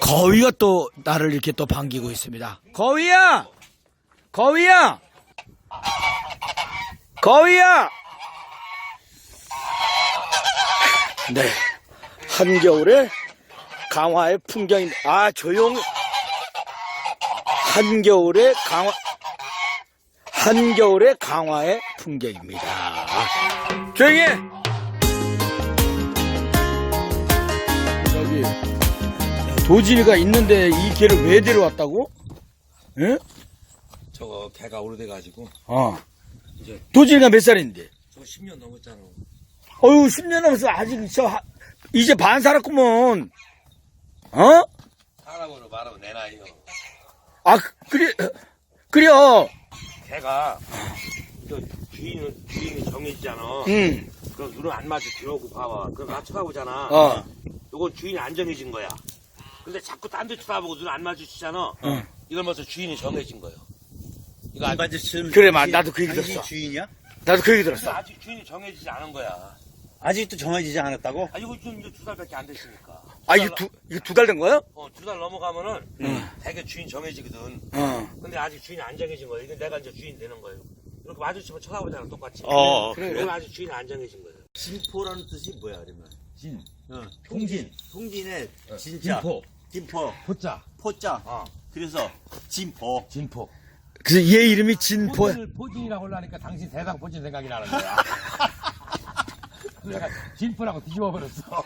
거위가 또 나를 이렇게 또 반기고 있습니다. 거위야! 거위야! 거위야! 네. 한겨울에 강화의 풍경인데, 아, 조용, 한겨울에 강화, 한겨울에 강화의 풍경입니다. 조용히 해! 도진이가 있는데 이 개를 왜 데려왔다고? 예? 저거 개가 오래돼가지고 어. 이제- 도진이가 몇 살인데? 저거 10년 넘었잖아. 어휴, 10년 넘어서 아직 저, 하- 이제 반 살았구먼. 어? 사람으로 말하면 내 나이요. 아, 그래, 그래요. 개가 저 주인은 주인이 정해지잖아. 응, 그럼 눈을 안 마주 들어오고 봐봐. 그럼 나 쳐다보잖아. 어, 요건 주인이 안 정해진 거야. 근데 자꾸 딴 데 쳐다보고 눈 안 마주치잖아. 어. 이걸 먼저 주인이 정해진 거예요. 이거 아직, 마주치는 그래, 마- 나도 그 얘기 당신이 들었어. 주인이야? 나도 그 얘기 들었어. 아직 주인이 정해지지 않은 거야. 아직도 정해지지 않았다고? 아, 이거 좀 이제 두 달밖에 안 됐으니까. 아, 이게 두, 이게 두달 된 거야? 어, 두 달 넘어가면은 응. 대개 주인 정해지거든. 어. 근데 아직 주인이 안 정해진 거예요. 이건 내가 이제 주인 되는 거예요. 이렇게 마주치면 쳐다보잖아, 똑같이. 어, 그래. 이건 아직 주인이 안 정해진 거예요. 진포라는 뜻이 뭐야, 그러면? 진, 어, 통진, 통진의 진짜. 진포, 진포. 포자, 포자. 어. 그래서 진포. 진포. 그래서 얘 이름이 진포야. 포진을 포진이라고 하려니까 당신 대상 포진 생각이 나는 거야. 내가 진포라고 뒤집어 버렸어.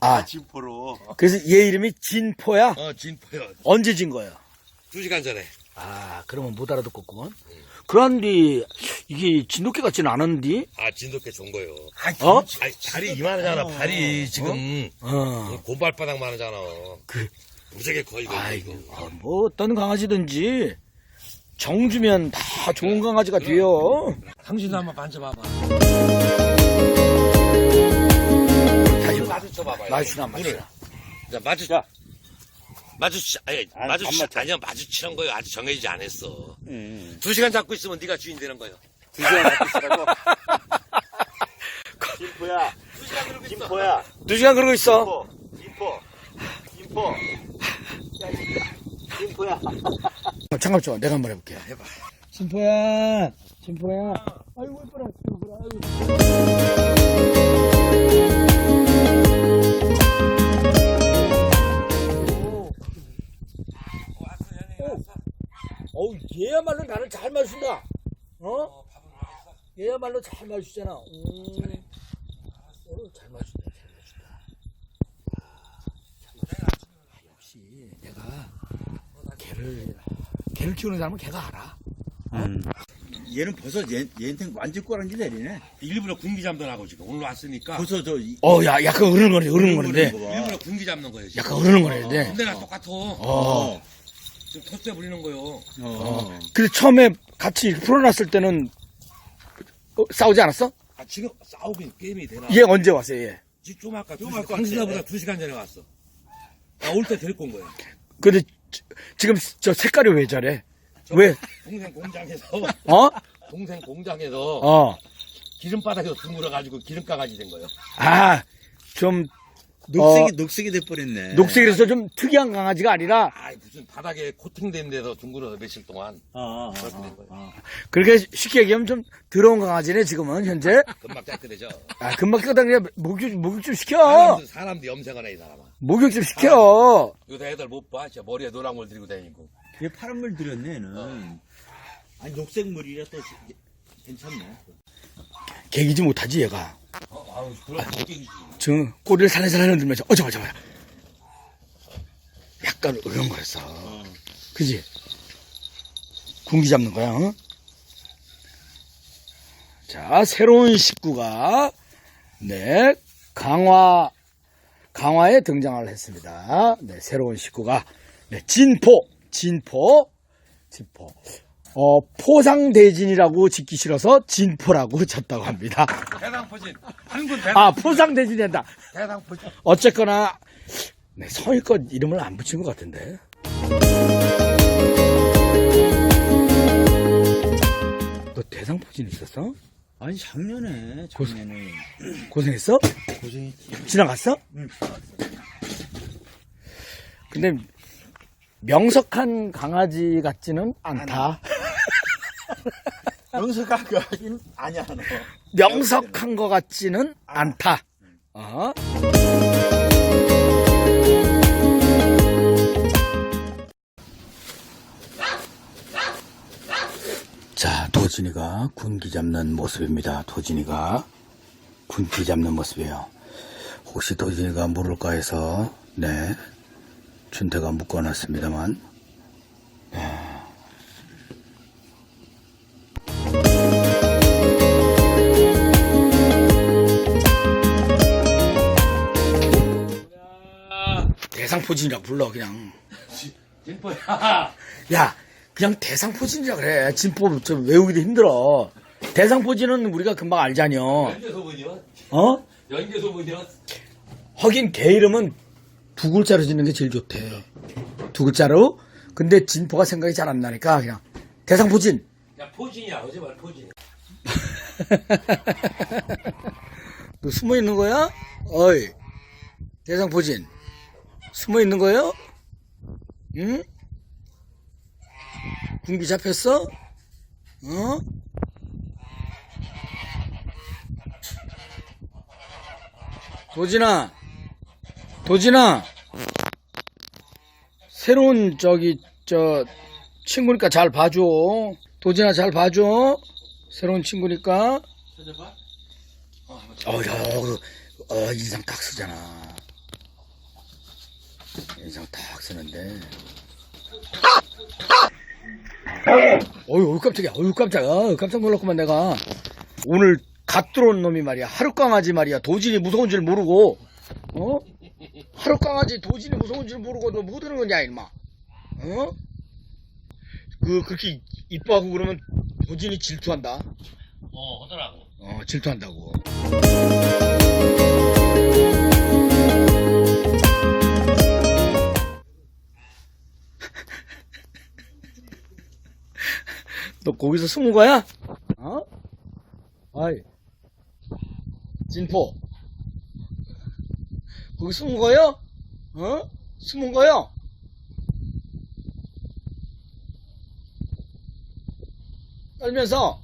아, 진포로. 그래서 얘 이름이 진포야? 어, 진포요. 언제 진 거야? 두 시간 전에. 아, 그러면 못 알아듣겠구먼. 그런데 이게 진돗개 같지는 않은데? 아, 진돗개 좋은 거요. 어? 아니, 발이 이만하잖아, 발이 지금. 어. 곰발바닥 많으잖아. 그, 무지개 커, 이거. 아이고, 어, 뭐 어떤 강아지든지 정주면 다 좋은 강아지가 돼요. 당신도 한번 만져봐봐. 다시 봐. 마주쳐봐봐요. 눈을. 마주치나. 자, 마주, 마주치, 아니, 안- 마주치, 안 맞춰. 아니야, 마주치는 거예요. 아직 정해지지 않았어. 응. 두 시간 잡고 있으면 네가 주인 되는 거예요. 두 시간 있으라고. 진포야. 두 시간 그러고 있어. 진포야. 두 시간 그러고 있어. 진포. 진포. 진포. 야, 이- 진포야. 잠깐 좀 내가 한번 해볼게. 해봐. 진포야, 진포야. 아이고 예뻐라, 진포야. 아이고. 얘야말로 나를 잘 마신다. 어? 얘야말로 잘 마시잖아. 음. 어, 잘 마신다, 잘 마신다. 잘 마신다. 역시 내가 개를 개를 키우는 사람은 개가 알아. 얘는 벌써 얘, 얘한테 완전 꼬랑지 내리네. 일부러 군기 잡는 하고 지금 오늘 왔으니까. 벌써 저, 이- 어, 야, 약간 으르렁거려, 으르렁거리는데. 일부러 군기 잡는 거예요. 지금. 약간 으르렁거리는데. 군대랑 똑같아. 어. 지금 텃세 부리는 거요. 어. 어. 그래서 처음에 같이 풀어놨을 때는 어, 싸우지 않았어? 아, 지금 싸우긴 게임이 되나? 얘 언제 왔어요, 얘? 지금 좀 아까, 좀좀 아까 당신나보다 왔대. 두 시간 전에 왔어. 나 올 때 데리고 온 거야. 근데 지- 지금 저 색깔이 왜 저래? 왜? 동생 공장에서, 어? 동생 공장에서 어. 기름바닥에서 둥글어가지고 기름 강아지 된 거예요. 아, 좀 녹색이, 어. 녹색이 돼버렸네. 녹색이라서 좀 특이한 강아지가 아니라 아 무슨 바닥에 코팅된 데서 둥글어서 며칠 동안 어, 어, 그렇게 어, 된 거예요. 어. 그렇게 쉽게 얘기하면 좀 더러운 강아지네, 지금은, 현재. 금방 깨끗해져. 아, 금방 끄다 그냥 목욕, 목욕 좀 시켜. 사람도, 사람도 염색을 해, 이 사람아. 목욕 좀 시켜. 이거 다 애들 못 봐. 진짜 머리에 노란 물 들이고 다니고. 얘 파란 물 들였네, 얘는. 아니, 녹색 물이라 또 괜찮네. 개기지 못하지, 얘가. 저 꼬리를 살살살 흔들면서 어 저거 저거 약간 으렁거렸어. 그지? 군기 잡는 거야 어? 자 새로운 식구가 네 강화 강화에 등장을 했습니다. 네 새로운 식구가 네 진포 진포 진포 어 포상대진이라고 짓기 싫어서 진포라고 쳤다고 합니다 대상포진. 한군 대상, 아 포상대진이 한다 대상포진. 어쨌거나 네, 성의껏 이름을 안 붙인 것 같은데. 너 대상포진 있었어? 아니, 작년에, 작년에. 고생했어? 고생했지. 지나갔어? 응. 근데 명석한 강아지 같지는 않다. 명석한 거 하긴 아니야 너. 명석한 것 같지는 않다. 어? 자, 도진이가 군기 잡는 모습입니다. 도진이가 군기 잡는 모습이에요. 혹시 도진이가 모를까 해서, 네, 준태가 묶어놨습니다만, 대상포진이라 불러, 그냥. 진포야. 야, 그냥 대상포진이라 그래. 진포 좀 외우기도 힘들어. 대상포진은 우리가 금방 알자녀. 연계 소문이요? 어? 연계 소문이요? 하긴 개 이름은 두 글자로 짓는 게 제일 좋대. 두 글자로? 근데 진포가 생각이 잘 안 나니까 그냥 대상포진. 야, 포진이야. 어제 말 포진. 너 숨어 있는 거야? 어이. 대상포진. 숨어 있는 거요? 응? 군기 잡혔어? 어? 도진아. 도진아. 새로운 저기 저 친구니까 잘 봐줘. 도진아 잘 봐줘. 새로운 친구니까. 어, 야, 그, 어, 인상 딱 쓰잖아. 인상 딱 쓰는데. 어휴, 어휴, 깜짝이야. 어휴, 깜짝이야. 어휴, 깜짝 놀랐구만, 내가. 오늘 갓 들어온 놈이 말이야. 하루 강아지 말이야. 도진이 무서운 줄 모르고, 어? 하루 강아지 도진이 무서운 줄 모르고 너 뭐 드는 거냐, 임마. 어? 그, 그렇게 이뻐하고 그러면 도진이 질투한다. 어, 하더라고. 어, 질투한다고. 너 거기서 숨은 거야? 어? 아이. 진포. 거기 숨은 거요? 어? 숨은 거요? 떨면서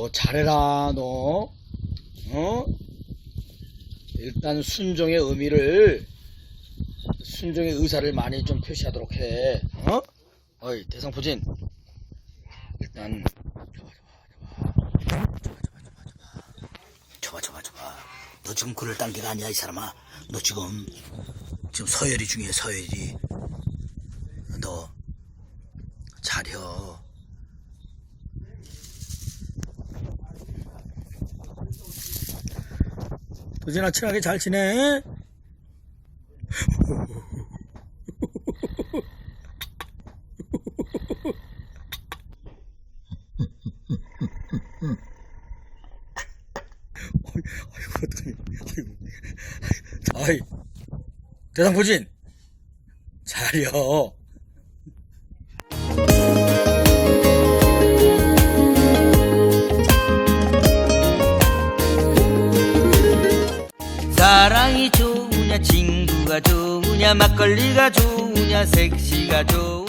너 잘해라 너. 어? 일단 순종의 의미를 순종의 의사를 많이 좀 표시하도록 해. 어? 어이 대상포진. 일단 줘봐 줘봐 줘봐. 너 지금 그럴 단계가 아니야 이 사람아. 너 지금 지금 서열이 중요해 서열이 너 잘혀 도진아 친하게 잘 지내? 아이고 어떡하니 아이고. 아이 대상포진. 잘려 좋으냐 막걸리가 좋으냐 섹시가 좋으냐